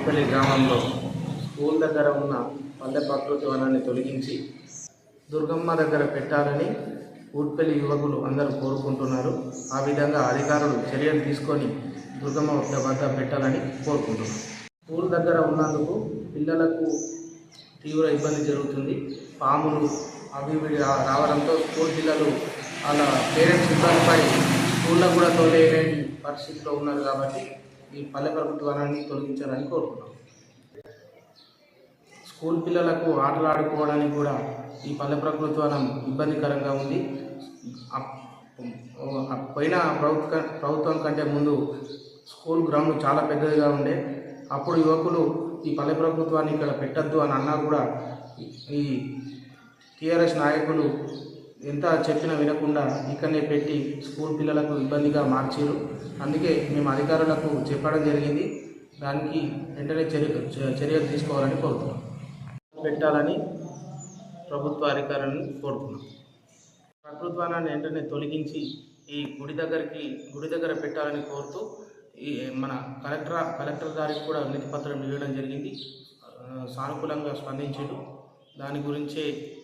ఊర్పల్లి గ్రామంలో స్కూల్ దగ్గర ఉన్న పల్లె ప్రకృతి వనాన్ని తొలగించి దుర్గమ్మ దగ్గర పెట్టాలని ఊర్పల్లి యువకులు అందరూ కోరుకుంటున్నారు. ఆ విధంగా అధికారులు చర్యలు తీసుకొని దుర్గమ్మ వద్ద వద్ద పెట్టాలని కోరుకుంటున్నారు. స్కూల్ దగ్గర ఉన్నందుకు పిల్లలకు తీవ్ర ఇబ్బంది జరుగుతుంది. పాములు అవి రావడంతో స్కూల్ పిల్లలు వాళ్ళ పేరెంట్స్ ఇబ్బంది పడి స్కూల్లో కూడా తోలేని పరిస్థితిలో ఉన్నారు కాబట్టి ఈ పల్లె ప్రభుత్వాన్ని తొలగించాలని కోరుకున్నాం స్కూల్ పిల్లలకు ఆటలు ఆడుకోవడానికి కూడా ఈ పల్లె ప్రకృతి ఇబ్బందికరంగా ఉంది. పైన ప్రభుత్వ ప్రభుత్వం కంటే ముందు స్కూల్ గ్రౌండ్ చాలా పెద్దదిగా ఉండే. అప్పుడు యువకులు ఈ పల్లె ప్రభుత్వాన్ని ఇక్కడ పెట్టద్దు అని అన్నా కూడా ఈ టీఆర్ఎస్ నాయకులు ఎంత చెప్పినా వినకుండా ఇక్కడనే పెట్టి స్కూల్ పిల్లలకు ఇబ్బందిగా మార్చారు. అందుకే మేము అధికారులకు చెప్పడం జరిగింది. దానికి వెంటనే చర్య చ- చర్యలు తీసుకోవాలని కోరుతున్నాం. పెట్టాలని ప్రభుత్వ అధికారులను కోరుతున్నాం. ప్రకృత్వాన్ని వెంటనే తొలగించి ఈ గుడి దగ్గరికి గుడి దగ్గర పెట్టాలని కోరుతూ ఈ మన కలెక్టర్ కలెక్టర్ గారికి కూడా వినతి పత్రం ఇవ్వడం జరిగింది. సానుకూలంగా స్పందించాడు దాని గురించే